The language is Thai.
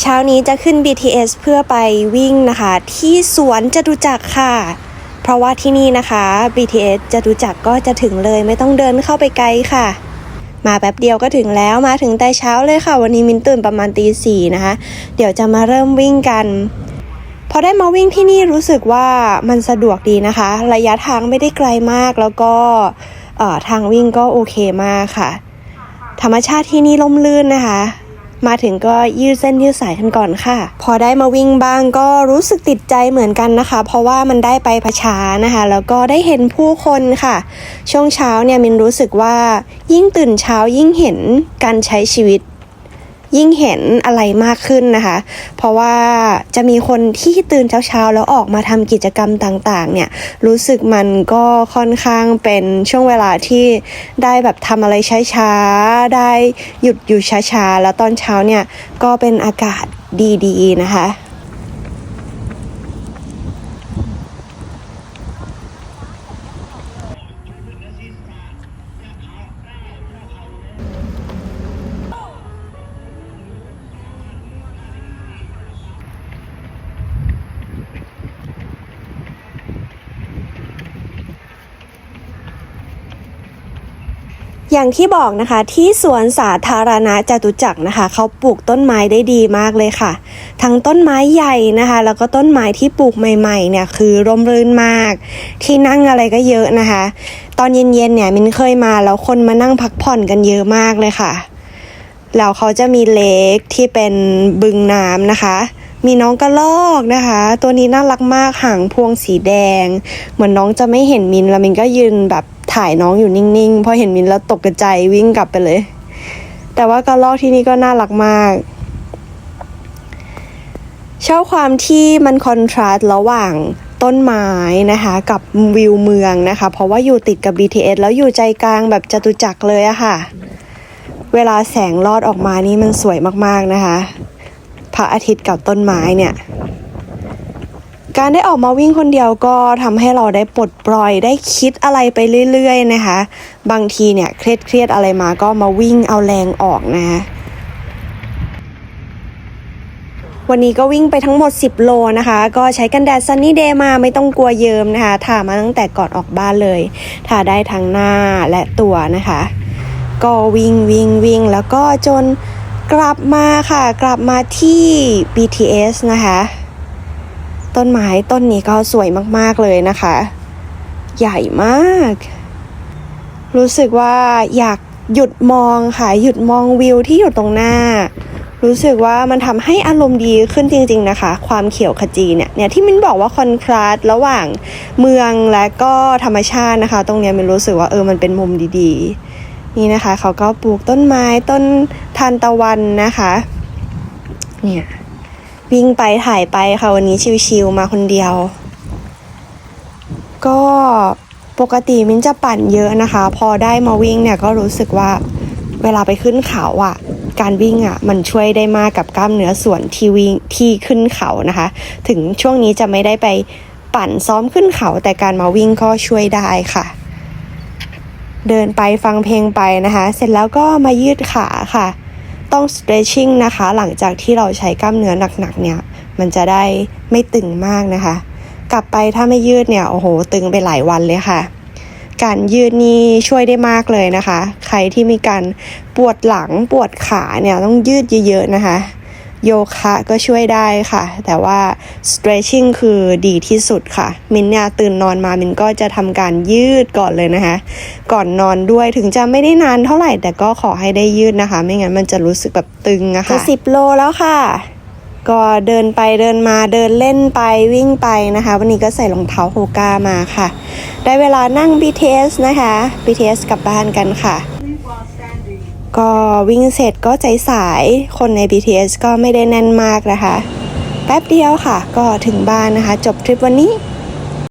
เช้านี้จะขึ้น BTS เพื่อไปวิ่งนะคะ ที่สวนจตุจักรค่ะ เพราะว่าที่นี่นะคะ BTS จตุจักรก็จะถึงเลยไม่ต้องเดินเข้าไปไกลค่ะ มาแป๊บเดียวก็ถึงแล้วมาถึงแต่เช้าเลยค่ะ วันนี้มินตื่นประมาณตีสี่นะคะ เดี๋ยวจะมาเริ่มวิ่งกันพอได้มาวิ่งที่นี่รู้สึกว่ามันสะดวกดีนะคะ ระยะทางไม่ได้ไกลมากแล้วก็ทางวิ่งก็โอเคมากค่ะ ธรรมชาติที่นี่ล่มลื่นนะคะ มาถึงก็ยืดเส้นยืดสายกันก่อนค่ะ พอได้มาวิ่งบ้างก็รู้สึกติดใจเหมือนกันนะคะ เพราะว่ามันได้ไปพช้านะคะ แล้วก็ได้เห็นผู้คนค่ะ ช่วงเช้าเนี่ยมินรู้สึกว่ายิ่งตื่นเช้ายิ่งเห็นการใช้ชีวิต ยิ่งเห็นอะไรมากขึ้นนะคะ เพราะว่าจะมีคนที่ตื่นเช้าๆ แล้วออกมาทำกิจกรรมต่างๆ เนี่ย รู้สึกมันก็ค่อนข้างเป็นช่วงเวลาที่ได้แบบทำอะไรช้าๆ ได้หยุดอยู่ช้าๆ แล้วตอนเช้าเนี่ยก็เป็นอากาศดีๆ นะคะ อย่างที่บอกนะคะที่สวนสาธารณะจตุจักรนะคะเขาปลูกต้นไม้ได้ดีมากเลยค่ะ ทั้งต้นไม้ใหญ่นะคะ แล้วก็ต้นไม้ที่ปลูกใหม่ๆเนี่ยคือร่มรื่นมาก ที่นั่งอะไรก็เยอะนะคะ ตอนเย็นๆเนี่ยมินเคยมาแล้วคนมานั่งพักผ่อนกันเยอะมากเลยค่ะแล้วเขาจะมีเลกที่เป็นบึงน้ำนะคะ มีน้องกระลอกนะคะ ตัวนี้น่ารักมากหางพวงสีแดง เหมือนน้องจะไม่เห็นมินแล้วมินก็ยืนแบบ ถ่ายน้องอยู่นิ่งๆ พอเห็นมินแล้วตกใจวิ่งกลับไปเลย แต่ว่ากระลอกที่นี่ก็น่ารักมาก ชอบความที่มันคอนทราสต์ระหว่างต้นไม้นะคะกับวิวเมืองนะคะ เพราะว่าอยู่ติดกับ BTS แล้วอยู่ใจกลางแบบจตุจักรเลยอะค่ะ เวลาแสงลอดออกมานี่มันสวยมากๆนะคะ พระอาทิตย์กับต้นไม้เนี่ย การได้ออกมาวิ่งคนเดียวก็ทำให้เราได้ปลดปล่อยได้คิดอะไรไปเรื่อย ๆ นะคะ บางทีเนี่ยเครียดเครียดอะไรมาก็มาวิ่งเอาแรงออกนะคะวันนี้ก็วิ่งไปทั้งหมด 10 โลนะคะ ก็ใช้กันแดดซันนี่เดย์มาไม่ต้องกลัวเยิมนะคะทามาตั้งแต่ก่อนออกบ้านเลยทาได้ทั้งหน้าและตัวนะคะ ก็วิ่งวิ่งวิ่งแล้วก็จนกลับมาค่ะ กลับมาที่ BTS นะคะ ต้นไม้ต้นนี้ก็สวยมากๆเลยนะคะ ใหญ่มาก รู้สึกว่าอยากหยุดมองค่ะ หยุดมองวิวที่อยู่ตรงหน้า รู้สึกว่ามันทำให้อารมณ์ดีขึ้นจริง ๆนะคะ ความเขียวขจีเนี่ยเนี่ยที่มินบอกว่าคอนทราสต์ระหว่างเมืองและก็ธรรมชาตินะคะ ตรงเนี้ยมินรู้สึกว่าเออมันเป็นมุมดีๆ นี่นะคะ เขาก็ปลูกต้นไม้ต้นทานตะวันนะคะ เนี่ย วิ่งไปถ่ายไปค่ะวันนี้ชิวๆมาคนเดียว ก็ปกติมินจะปั่นเยอะนะคะ พอได้มาวิ่งเนี่ยก็รู้สึกว่าเวลาไปขึ้นเขาอะ่ะ การวิ่งอะ่ะมันช่วยได้มากกับกล้ามเนื้อส่วนที่วิ่งที่ขึ้นเขานะคะ ถึงช่วงนี้จะไม่ได้ไปปั่นซ้อมขึ้นเขาแต่การมาวิ่งก็ช่วยได้ค่ะ เดินไปฟังเพลงไปนะคะ เสร็จแล้วก็มายืดขาค่ะ ต้อง stretching นะคะ หลังจากที่เราใช้กล้ามเนื้อหนักๆเนี่ย มันจะได้ไม่ตึงมากนะคะ กลับไปถ้าไม่ยืดเนี่ย โอ้โห ตึงไปหลายวันเลยค่ะ การยืดนี่ช่วยได้มากเลยนะคะ ใครที่มีการปวดหลังปวดขาเนี่ยต้องยืดเยอะๆนะคะ โยคะก็ช่วยได้ค่ะ แต่ว่า stretching คือดีที่สุดค่ะ มินเนี่ยตื่นนอนมามินก็จะทำการยืดก่อนเลยนะคะ ก่อนนอนด้วยถึงจะไม่ได้นานเท่าไหร่ แต่ก็ขอให้ได้ยืดนะคะ ไม่งั้นมันจะรู้สึกแบบตึงอะค่ะสิบโลแล้วค่ะก็เดินไปเดินมาเดินเล่นไปวิ่งไปนะคะ วันนี้ก็ใส่รองเท้าโฮก้ามาค่ะ ได้เวลานั่ง BTS นะคะ BTS กลับบ้านกันค่ะ ก็วิ่งเสร็จก็ใจสาย คนใน BTS ก็ไม่ได้แน่นมากนะคะ แป๊บเดียวค่ะ ก็ถึงบ้านนะคะ จบทริปวันนี้